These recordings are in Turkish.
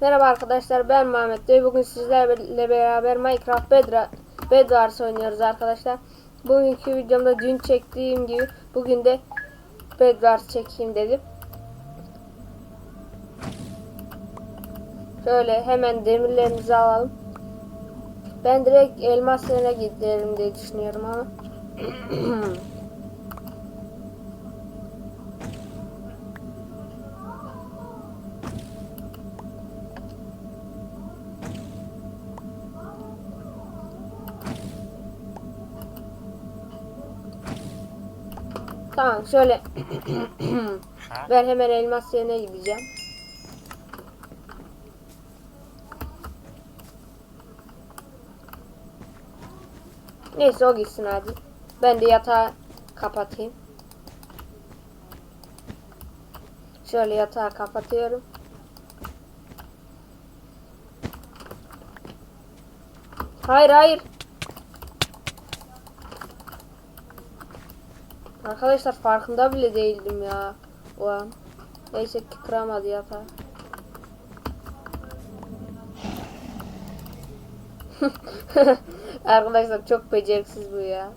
Merhaba arkadaşlar ben Mehmet ve bugün sizlerle beraber Minecraft Bedra Bedwars oynuyoruz arkadaşlar. Bugünkü videomda dün çektiğim gibi bugün de Bedwars çekeyim dedim. Şöyle hemen demirlerimizi alalım. Ben direkt elmas yerine giderim diye düşünüyorum ama. Tamam şöyle ben hemen elmas yerine gideceğim. Neyse o gitsin hadi. Ben de yatağı kapatayım. Şöyle yatağı kapatıyorum. Hayır hayır. Arkadaşlar farkında bile değildim ya. O an. Neyse ki kıramadı yatağı. Arkadaşlar çok beceriksiz bu ya.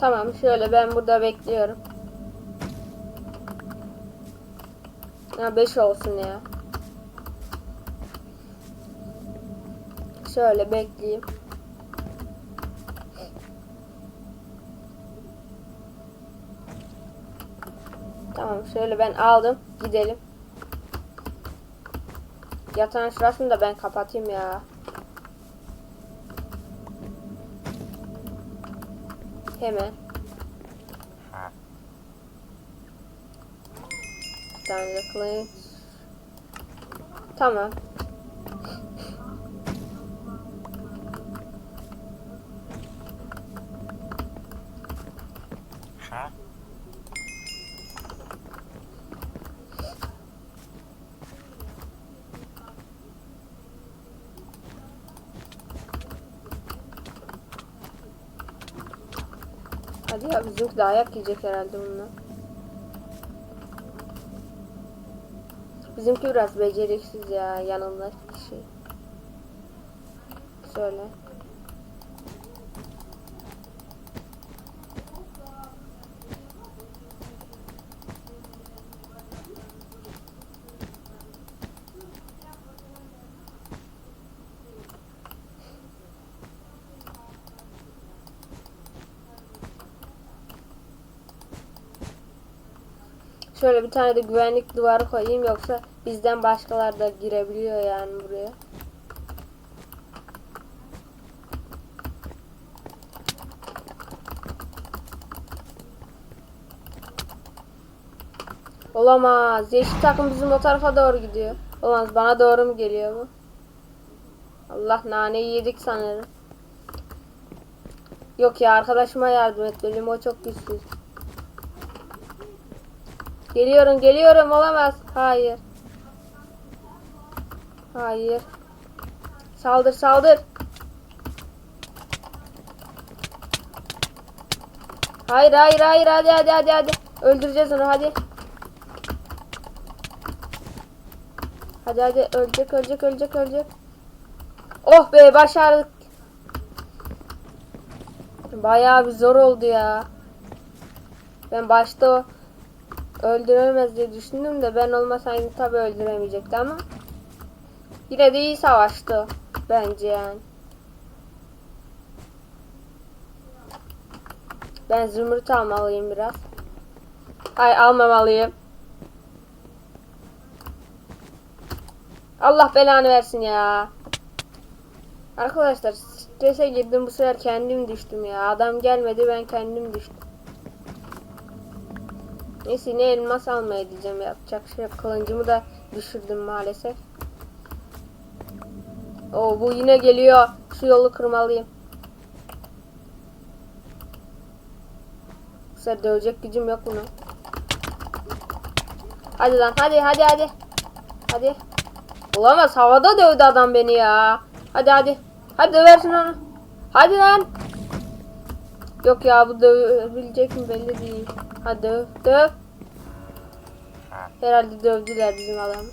Tamam şöyle ben burada bekliyorum. Ha 5 olsun ya. Şöyle bekleyeyim. Tamam şöyle ben aldım. Gidelim. Yatağın şurasını da ben kapatayım ya. Hemen. Bir tane de. Tamam. Hadi ya bizimki de ayak yiyecek herhalde bununla. Bizimki biraz beceriksiz ya yanındaki kişi. Şöyle. Şöyle bir tane de güvenlik duvarı koyayım yoksa bizden başkalar da girebiliyor yani buraya. Olamaz. Yeşil takım bizim o tarafa doğru gidiyor. Olamaz. Bana doğru mu geliyor bu? Allah naneyi yedik sanırım. Yok ya arkadaşıma yardım etmeliyim. O çok güçsüz. Geliyorum geliyorum olamaz. Hayır. Hayır. Saldır saldır. Hayır hayır hayır hadi hadi hadi hadi. Öldüreceğiz onu hadi. Hadi hadi ölecek ölecek ölecek ölecek. Oh be başardık. Bayağı bir zor oldu ya. Ben başta o öldüremez diye düşündüm de ben olmasaydım tabi öldüremeyecekti ama yine de iyi savaştı bence yani. Ben zümrüt almalıyım biraz. Hayır almamalıyım. Allah belanı versin ya. Arkadaşlar strese girdim bu sefer kendim düştüm ya. Adam gelmedi ben kendim düştüm. Neyse ne elmas almaya gideceğim yapacak şey yok. Kılıncımı da düşürdüm maalesef. Oo bu yine geliyor. Şu yolu kırmalıyım. Arkadaşlar dövecek gücüm yok bunu. Hadi lan hadi hadi hadi. Hadi. Olamaz havada dövdü adam beni ya. Hadi hadi. Hadi döversin onu. Hadi lan. Yok ya bu dövebilecek mi belli değil. Hadi döv. Döv. Herhalde dövdüler bizim adamı.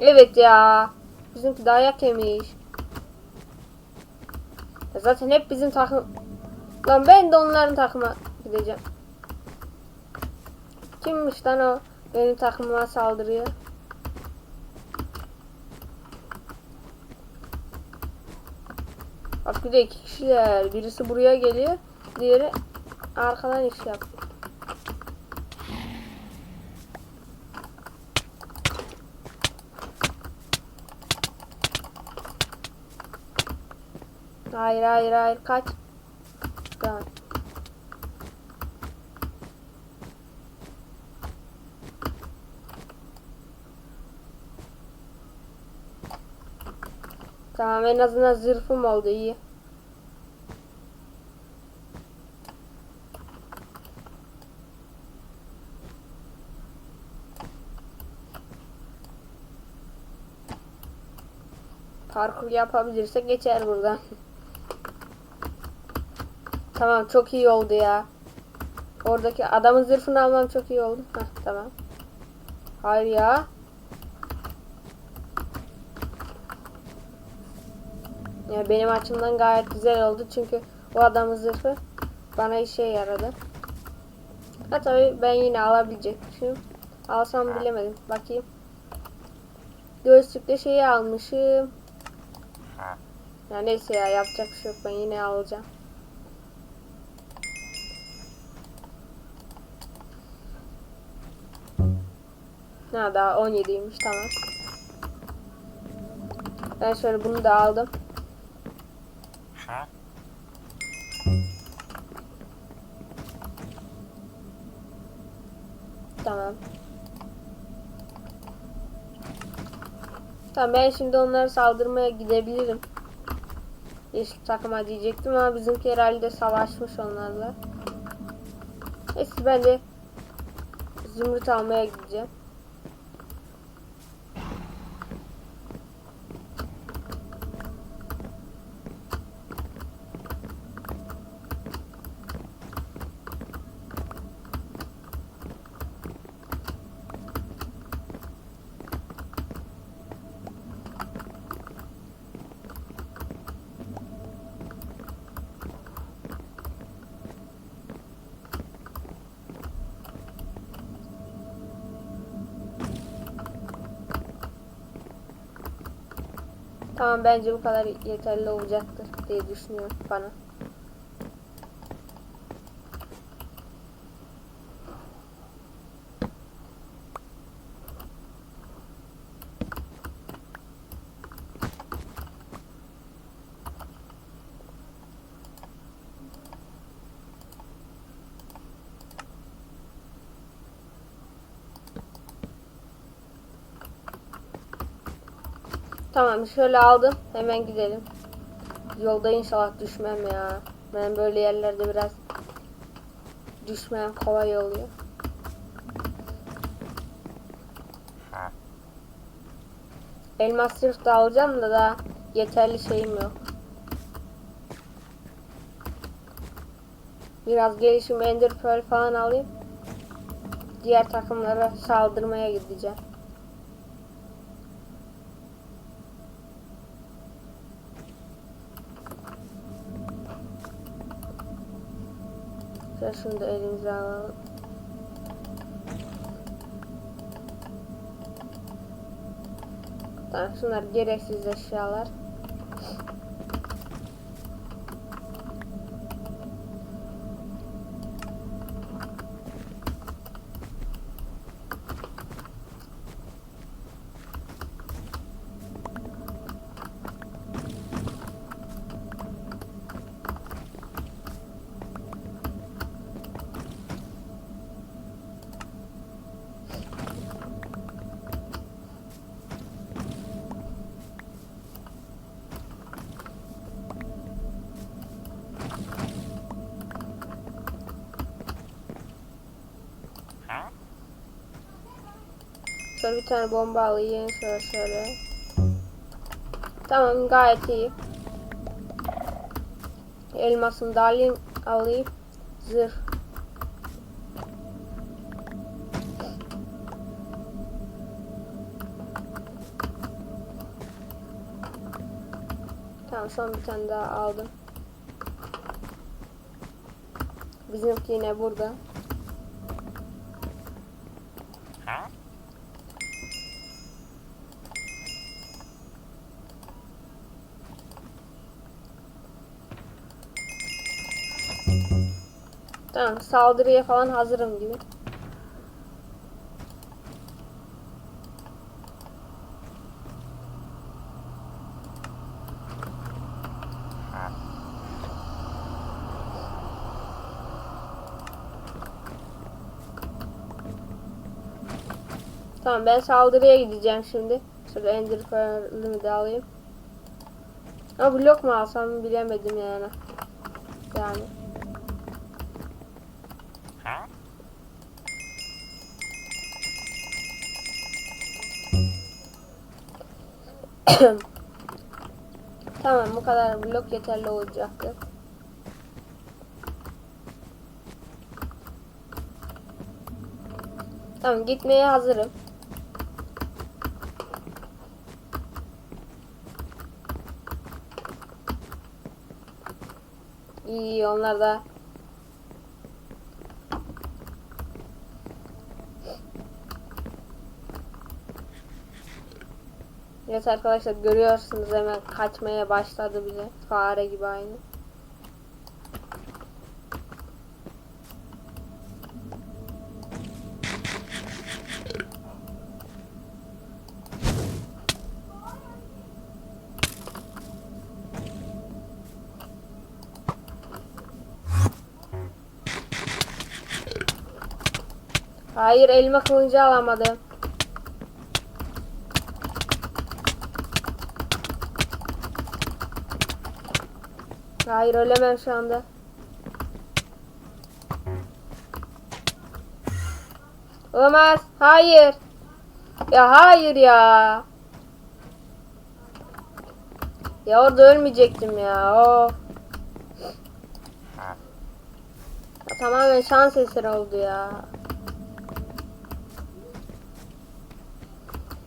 Evet ya. Bizimki dayak yemiş. Ya zaten hep bizim takım. Lan ben de onların takıma gideceğim. Kimmiş lan o? Benim takımıma saldırıyor. Bak bir de iki kişiler. Birisi buraya geliyor. Diğeri arkadan iş yapıyor. Hayır hayır hayır kaç. Tamam. Tamam en azından zırhım oldu iyi. Parkur yapabilirsek geçer buradan. tamam çok iyi oldu ya. Oradaki adamın zırhını almam çok iyi oldu. Heh, tamam. Hayır ya. Ya benim açımdan gayet güzel oldu çünkü o adamın zırhı bana işe yaradı. Ha tabii ben yine alabilecekmişim. Alsam bilemedim. Bakayım. Göğüslükte şeyi almışım. Ya neyse ya yapacak bir şey yok ben yine alacağım. Ha daha 17'ymiş tamam. Ben şöyle bunu da aldım. Tamam. Tamam ben şimdi onlara saldırmaya gidebilirim. Yeşil takıma diyecektim ama bizimki herhalde savaşmış onlarla. Neyse ben de zümrüt almaya gideceğim. Tamam bence bu kadar yeterli olacaktır diye düşünüyorum bana. Tamam şöyle aldım. Hemen gidelim. Yolda inşallah düşmem ya. Ben böyle yerlerde biraz düşmem kolay oluyor. Elmas sırf da alacağım da daha yeterli şeyim yok. Biraz gelişim Ender Pearl falan alayım. Diğer takımlara saldırmaya gideceğim. Şöyle şunu da elimize alalım. Tamam şunlar gereksiz eşyalar. Arkadaşlar bir tane bomba alayım şöyle şöyle. Tamam gayet iyi. Elmasını da alayım, alayım. Zırh. Tamam son bir tane daha aldım. Bizimki yine burada. Tamam saldırıya falan hazırım gibi. Tamam ben saldırıya gideceğim şimdi. Şöyle ender pearl'ümü de alayım. Ama blok mu alsam bilemedim yani. Yani. tamam bu kadar blok yeterli olacaktır. Tamam gitmeye hazırım. İyi onlar da Evet arkadaşlar görüyorsunuz hemen kaçmaya başladı bile. Fare gibi aynı. Hayır elma kılıncı alamadım. Hayır ölemem şu anda. Olamaz. Hayır. Ya hayır ya. Ya orada ölmeyecektim ya. O. Ya, tamamen şans eseri oldu ya.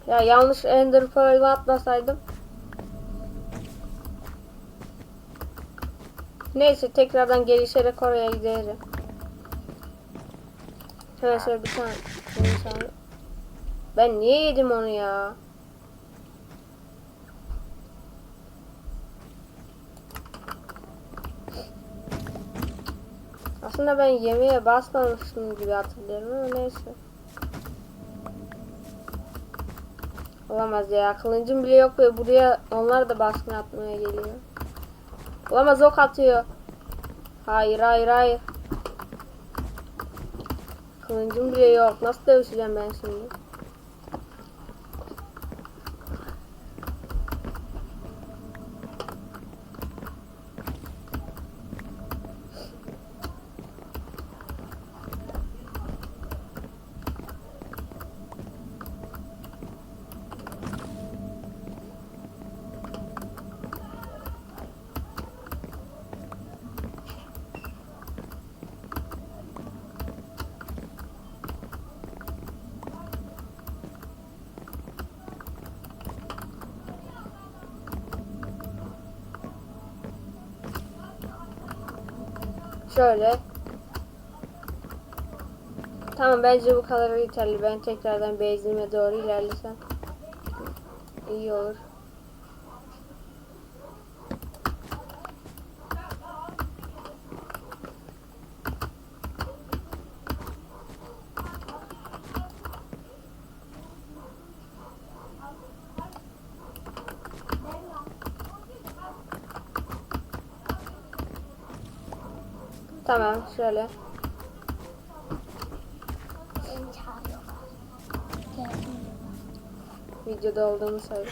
Ya yanlış Ender Pearl'ı atmasaydım. Neyse tekrardan gelişerek oraya. Hemen şöyle bir tane. bir. Ben niye yedim onu ya? Aslında ben yemeğe basmamıştım gibi hatırlıyorum ama neyse. Olamaz ya. Kılıncım bile yok ve buraya onlar da baskın atmaya geliyor. Olamaz ok atıyor. Hayır hayır hayır. Kılıncım bile yok. Nasıl dövüşeceğim ben şimdi? Şöyle. Tamam bence bu kadar yeterli. Ben tekrardan base'ime doğru ilerlesem iyi olur. Tamam şöyle. Videoda olduğunu söyle.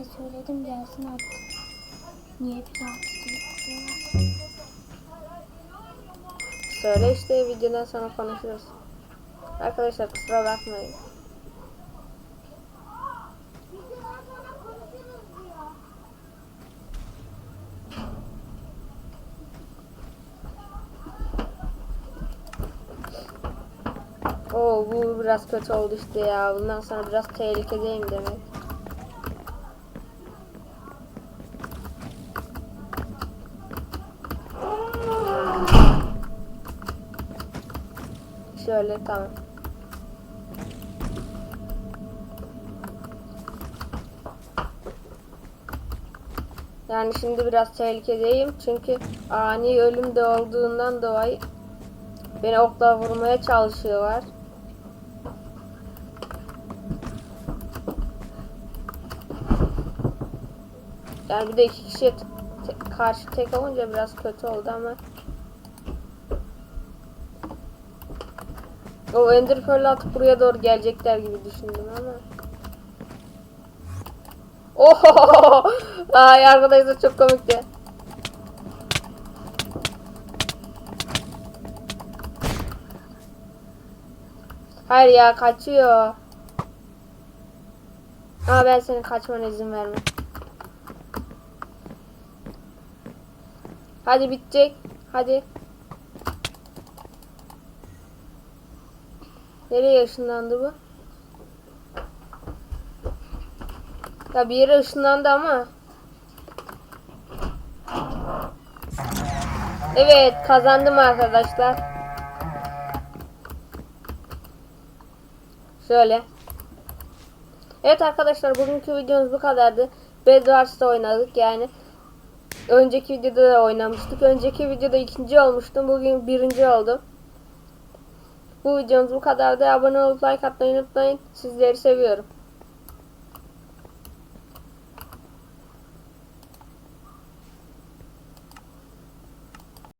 E söyledim gelsin artık. Niye bir daha tutuyor? Söyle işte videodan sonra konuşuruz. Arkadaşlar kusura bakmayın. Oo bu biraz kötü oldu işte ya. Bundan sonra biraz tehlikedeyim demek. Şöyle tamam. Yani şimdi biraz tehlikedeyim çünkü ani ölüm de olduğundan dolayı beni okla vurmaya çalışıyorlar. Yani bir de iki kişiye te- karşı tek olunca biraz kötü oldu ama. O Ender Pearl'ü atıp buraya doğru gelecekler gibi düşündüm ama. Oho! Ay arkadaşlar çok komikti. Hayır ya kaçıyor. Ama ben senin kaçmana izin vermem. Hadi bitecek. Hadi. Nereye ışınlandı bu? Ya bir yere ışınlandı ama. Evet kazandım arkadaşlar. Şöyle. Evet arkadaşlar bugünkü videomuz bu kadardı. Bedwars'ta oynadık yani. Önceki videoda da oynamıştık. Önceki videoda ikinci olmuştum. Bugün birinci oldum. Bu videomuz bu kadardı. Abone olup like atmayı unutmayın. Sizleri seviyorum.